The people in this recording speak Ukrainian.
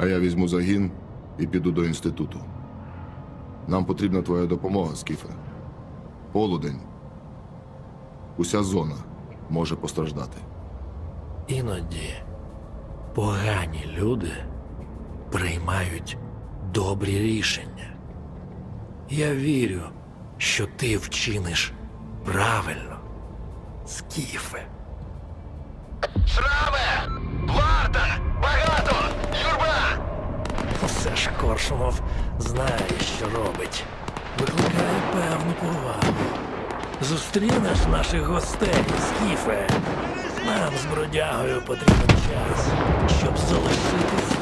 А я візьму загін і піду до інституту. Нам потрібна твоя допомога, Скіфе. Полудень. Уся зона може постраждати. Іноді погані люди приймають добрі рішення. Я вірю, що ти вчиниш правильно, Скіфе. Коршунов знає, що робить. Викликає певну повагу. Зустрінеш наших гостей, Скіфе. Нам з бродягою потрібен час, щоб залишити